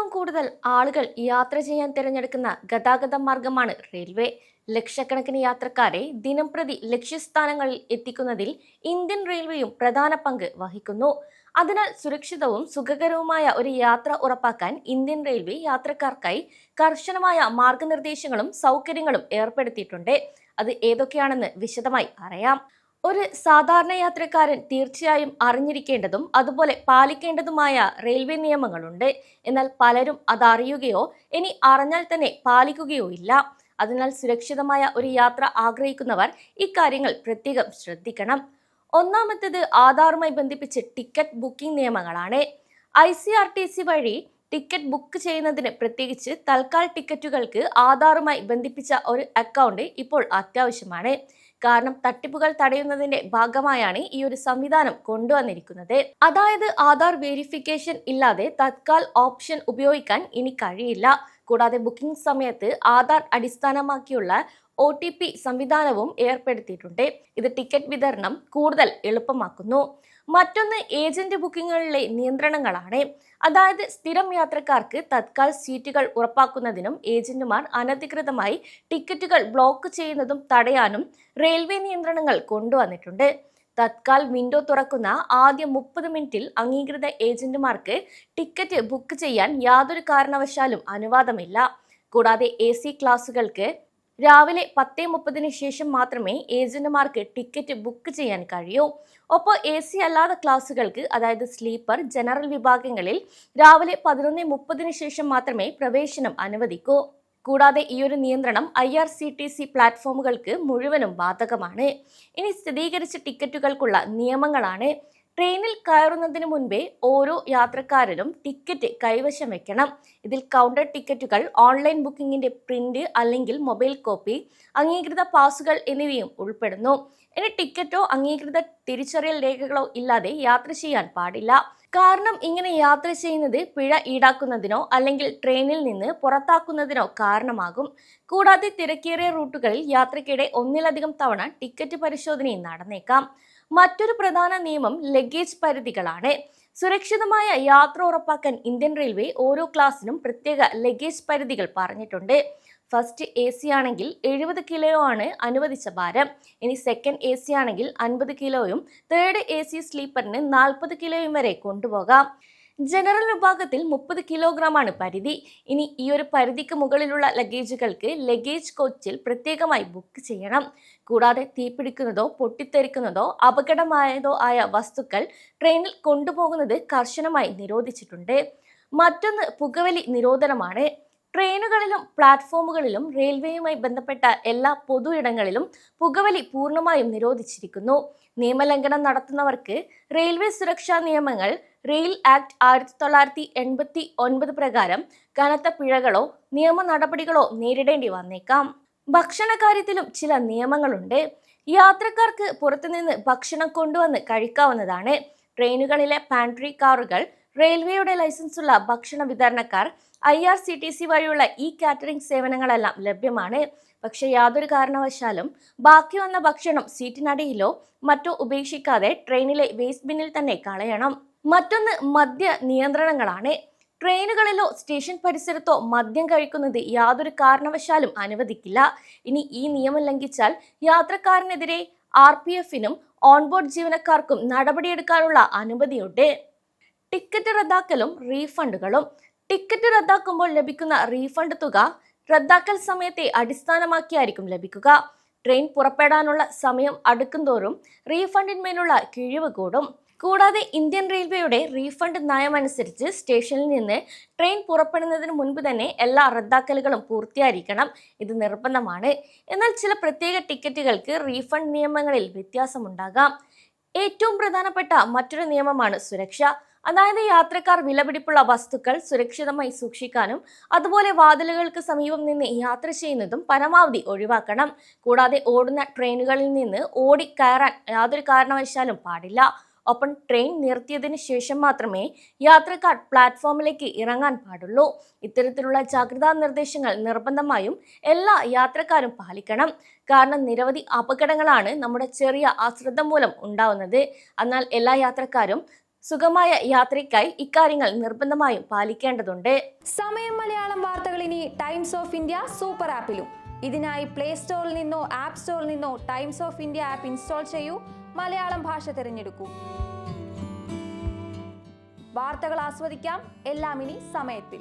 ഏറ്റവും കൂടുതൽ ആളുകൾ യാത്ര ചെയ്യാൻ തിരഞ്ഞെടുക്കുന്ന ഗതാഗത മാർഗമാണ് റെയിൽവേ. ലക്ഷക്കണക്കിന് യാത്രക്കാരെ ദിനംപ്രതി ലക്ഷ്യസ്ഥാനങ്ങളിൽ എത്തിക്കുന്നതിൽ ഇന്ത്യൻ റെയിൽവേയും പ്രധാന പങ്ക് വഹിക്കുന്നു. അതിനാൽ സുരക്ഷിതവും സുഖകരവുമായ ഒരു യാത്ര ഉറപ്പാക്കാൻ ഇന്ത്യൻ റെയിൽവേ യാത്രക്കാർക്കായി കർശനമായ മാർഗനിർദ്ദേശങ്ങളും സൗകര്യങ്ങളും ഏർപ്പെടുത്തിയിട്ടുണ്ട്. അത് ഏതൊക്കെയാണെന്ന് വിശദമായി അറിയാം. ഒരു സാധാരണ യാത്രക്കാരൻ തീർച്ചയായും അറിഞ്ഞിരിക്കേണ്ടതും അതുപോലെ പാലിക്കേണ്ടതുമായ റെയിൽവേ നിയമങ്ങളുണ്ട്. എന്നാൽ പലരും അതറിയുകയോ ഇനി അറിഞ്ഞാൽ തന്നെ പാലിക്കുകയോ ഇല്ല. അതിനാൽ സുരക്ഷിതമായ ഒരു യാത്ര ആഗ്രഹിക്കുന്നവർ ഇക്കാര്യങ്ങൾ പ്രത്യേകം ശ്രദ്ധിക്കണം. ഒന്നാമത്തേത് ആധാറുമായി ബന്ധിപ്പിച്ച് ടിക്കറ്റ് ബുക്കിംഗ് നിയമങ്ങളാണ്. I C R T C വഴി ടിക്കറ്റ് ബുക്ക് ചെയ്യുന്നതിന് പ്രത്യേകിച്ച് തൽക്കാൽ ടിക്കറ്റുകൾക്ക് ആധാറുമായി ബന്ധിപ്പിച്ച ഒരു അക്കൗണ്ട് ഇപ്പോൾ അത്യാവശ്യമാണ്. കാരണം തട്ടിപ്പുകൾ തടയുന്നതിന്റെ ഭാഗമായാണ് ഈ ഒരു സംവിധാനം കൊണ്ടുവന്നിരിക്കുന്നത്. അതായത് ആധാർ വെരിഫിക്കേഷൻ ഇല്ലാതെ തത്കാൽ ഓപ്ഷൻ ഉപയോഗിക്കാൻ ഇനി കഴിയില്ല. കൂടാതെ ബുക്കിംഗ് സമയത്ത് ആധാർ അടിസ്ഥാനമാക്കിയുള്ള ഒ ടി പി സംവിധാനവും ഏർപ്പെടുത്തിയിട്ടുണ്ട്. ഇത് ടിക്കറ്റ് വിതരണം കൂടുതൽ എളുപ്പമാക്കുന്നു. മറ്റൊന്ന് ഏജന്റ് ബുക്കിങ്ങുകളിലെ നിയന്ത്രണങ്ങളാണ്. അതായത് സ്ഥിരം യാത്രക്കാർക്ക് തത്കാൽ സീറ്റുകൾ ഉറപ്പാക്കുന്നതിനും ഏജന്റുമാർ അനധികൃതമായി ടിക്കറ്റുകൾ ബ്ലോക്ക് ചെയ്യുന്നതും തടയാനും റെയിൽവേ നിയന്ത്രണങ്ങൾ കൊണ്ടുവന്നിട്ടുണ്ട്. തത്കാൽ വിൻഡോ തുറക്കുന്ന ആദ്യ മുപ്പത് മിനിറ്റിൽ അംഗീകൃത ഏജന്റുമാർക്ക് ടിക്കറ്റ് ബുക്ക് ചെയ്യാൻ യാതൊരു കാരണവശാലും അനുവാദമില്ല. കൂടാതെ എ സി ക്ലാസുകൾക്ക് രാവിലെ പത്തേ മുപ്പതിന് ശേഷം മാത്രമേ ഏജന്റുമാർക്ക് ടിക്കറ്റ് ബുക്ക് ചെയ്യാൻ കഴിയൂ. ഒപ്പം എ സി അല്ലാത്ത ക്ലാസുകൾക്ക് അതായത് സ്ലീപ്പർ ജനറൽ വിഭാഗങ്ങളിൽ രാവിലെ പതിനൊന്ന് മുപ്പതിന് ശേഷം മാത്രമേ പ്രവേശനം അനുവദിക്കൂ. കൂടാതെ ഈ ഒരു നിയന്ത്രണം I R C T C പ്ലാറ്റ്ഫോമുകൾക്ക് മുഴുവനും ബാധകമാണ്. ഇനി സ്ഥിരീകരിച്ച ടിക്കറ്റുകൾക്കുള്ള നിയമങ്ങളാണ്. ട്രെയിനിൽ കയറുന്നതിന് മുൻപേ ഓരോ യാത്രക്കാരനും ടിക്കറ്റ് കൈവശം വെക്കണം. ഇതിൽ കൗണ്ടർ ടിക്കറ്റുകൾ ഓൺലൈൻ ബുക്കിംഗിന്റെ പ്രിന്റ് അല്ലെങ്കിൽ മൊബൈൽ കോപ്പി അംഗീകൃത പാസുകൾ എന്നിവയും ഉൾപ്പെടുന്നു. ഇനി ടിക്കറ്റോ അംഗീകൃത തിരിച്ചറിയൽ രേഖകളോ ഇല്ലാതെ യാത്ര ചെയ്യാൻ പാടില്ല. കാരണം ഇങ്ങനെ യാത്ര ചെയ്യുന്നത് പിഴ ഈടാക്കുന്നതിനോ അല്ലെങ്കിൽ ട്രെയിനിൽ നിന്ന് പുറത്താക്കുന്നതിനോ കാരണമാകും. കൂടാതെ തിരക്കേറിയ റൂട്ടുകളിൽ യാത്രയ്ക്കിടെ ഒന്നിലധികം തവണ ടിക്കറ്റ് പരിശോധനയും നടന്നേക്കാം. മറ്റൊരു പ്രധാന നിയമം ലഗേജ് പരിധികളാണ്. സുരക്ഷിതമായ യാത്ര ഉറപ്പാക്കാൻ ഇന്ത്യൻ റെയിൽവേ ഓരോ ക്ലാസ്സിനും പ്രത്യേക ലഗേജ് പരിധികൾ പറഞ്ഞിട്ടുണ്ട്. ഫസ്റ്റ് എ സി ആണെങ്കിൽ എഴുപത് കിലോ ആണ് അനുവദിച്ച ഭാരം. ഇനി സെക്കൻഡ് എ സി ആണെങ്കിൽ അൻപത് കിലോയും തേർഡ് എ സി സ്ലീപ്പറിന് നാൽപ്പത് കിലോയും വരെ കൊണ്ടുപോകാം. ജനറൽ വിഭാഗത്തിൽ മുപ്പത് കിലോഗ്രാമാണ് പരിധി. ഇനി ഈ ഒരു പരിധിക്ക് മുകളിലുള്ള ലഗേജുകൾക്ക് ലഗേജ് കോച്ചിൽ പ്രത്യേകമായി ബുക്ക് ചെയ്യണം. കൂടാതെ തീപിടിക്കുന്നതോ പൊട്ടിത്തെറിക്കുന്നതോ അപകടമായതോ ആയ വസ്തുക്കൾ ട്രെയിനിൽ കൊണ്ടുപോകുന്നത് കർശനമായി നിരോധിച്ചിട്ടുണ്ട്. മറ്റൊന്ന് പുകവലി നിരോധനമാണ്. ട്രെയിനുകളിലും പ്ലാറ്റ്ഫോമുകളിലും റെയിൽവേയുമായി ബന്ധപ്പെട്ട എല്ലാ പൊതു ഇടങ്ങളിലും പുകവലി പൂർണമായും നിരോധിച്ചിരിക്കുന്നു. നിയമലംഘനം നടത്തുന്നവർക്ക് റെയിൽവേ സുരക്ഷാ നിയമങ്ങൾ റെയിൽ ആക്ട് ആയിരത്തി തൊള്ളായിരത്തി എൺപത്തി ഒൻപത് പ്രകാരം കനത്ത പിഴകളോ നിയമ നടപടികളോ നേരിടേണ്ടി വന്നേക്കാം. ഭക്ഷണ കാര്യത്തിലും ചില നിയമങ്ങളുണ്ട്. യാത്രക്കാർക്ക് പുറത്തുനിന്ന് ഭക്ഷണം കൊണ്ടുവന്ന് കഴിക്കാവുന്നതാണ്. ട്രെയിനുകളിലെ പാൻട്രി കാറുകൾ റെയിൽവേയുടെ ലൈസൻസുള്ള ഭക്ഷണ വിതരണക്കാർ I R C T C വഴിയുള്ള ഈ കാറ്ററിംഗ് സേവനങ്ങളെല്ലാം ലഭ്യമാണ്. പക്ഷെ യാതൊരു കാരണവശാലും ബാക്കി വന്ന ഭക്ഷണം സീറ്റിനടിയിലോ മറ്റോ ഉപേക്ഷിക്കാതെ ട്രെയിനിലെ വേസ്റ്റ് ബിന്നിൽ തന്നെ കളയണം. മറ്റൊന്ന് മദ്യ നിയന്ത്രണങ്ങളാണ്. ട്രെയിനുകളിലോ സ്റ്റേഷൻ പരിസരത്തോ മദ്യം കഴിക്കുന്നത് യാതൊരു കാരണവശാലും അനുവദിക്കില്ല. ഇനി ഈ നിയമം ലംഘിച്ചാൽ യാത്രക്കാരനെതിരെ ആർ പി എഫിനും ഓൺബോർഡ് ജീവനക്കാർക്കും നടപടിയെടുക്കാനുള്ള അനുമതിയുണ്ട്. ടിക്കറ്റ് റദ്ദാക്കലും റീഫണ്ടുകളും. ടിക്കറ്റ് റദ്ദാക്കുമ്പോൾ ലഭിക്കുന്ന റീഫണ്ട് തുക റദ്ദാക്കൽ സമയത്തെ അടിസ്ഥാനമാക്കിയായിരിക്കും ലഭിക്കുക. ട്രെയിൻ പുറപ്പെടാനുള്ള സമയം അടുക്കുംതോറും റീഫണ്ടിന്മേലുള്ള കിഴിവ് കൂടും. കൂടാതെ ഇന്ത്യൻ റെയിൽവേയുടെ റീഫണ്ട് നയമനുസരിച്ച് സ്റ്റേഷനിൽ നിന്ന് ട്രെയിൻ പുറപ്പെടുന്നതിന് മുൻപ് തന്നെ എല്ലാ റദ്ദാക്കലുകളും പൂർത്തിയായിരിക്കണം. ഇത് നിർബന്ധമാണ്. എന്നാൽ ചില പ്രത്യേക ടിക്കറ്റുകൾക്ക് റീഫണ്ട് നിയമങ്ങളിൽ വ്യത്യാസമുണ്ടാകാം. ഏറ്റവും പ്രധാനപ്പെട്ട മറ്റൊരു നിയമമാണ് സുരക്ഷ. അതായത് യാത്രക്കാർ വിലപിടിപ്പുള്ള വസ്തുക്കൾ സുരക്ഷിതമായി സൂക്ഷിക്കാനും അതുപോലെ വാതിലുകൾക്ക് സമീപം നിന്ന് യാത്ര ചെയ്യുന്നതും പരമാവധി ഒഴിവാക്കണം. കൂടാതെ ഓടുന്ന ട്രെയിനുകളിൽ നിന്ന് ഓടി കയറാൻ യാതൊരു കാരണവശാലും പാടില്ല. ഒപ്പം ട്രെയിൻ നിർത്തിയതിനു ശേഷം മാത്രമേ യാത്രക്കാർ പ്ലാറ്റ്ഫോമിലേക്ക് ഇറങ്ങാൻ പാടുള്ളൂ. ഇത്തരത്തിലുള്ള ജാഗ്രതാ നിർദ്ദേശങ്ങൾ നിർബന്ധമായും എല്ലാ യാത്രക്കാരും പാലിക്കണം. കാരണം നിരവധി അപകടങ്ങളാണ് നമ്മുടെ ചെറിയ അശ്രദ്ധ മൂലം ഉണ്ടാവുന്നത്. എന്നാൽ എല്ലാ യാത്രക്കാരും സുഗമായ യാത്രയ്ക്കായി ഇക്കാര്യങ്ങൾ നിർബന്ധമായും പാലിക്കേണ്ടതുണ്ട്. സമയം മലയാളം വാർത്തകൾ ഇനി ടൈംസ് ഓഫ് ഇന്ത്യ സൂപ്പർ ആപ്പിലും. ഇതിനായി പ്ലേ സ്റ്റോറിൽ നിന്നോ ആപ്പ് സ്റ്റോറിൽ നിന്നോ Times of India app install ചെയ്യൂ. മലയാളം ഭാഷ തിരഞ്ഞെടുക്കൂ. വാർത്തകൾ ആസ്വദിക്കാം. എല്ലാം ഇനി സമയത്തിൽ.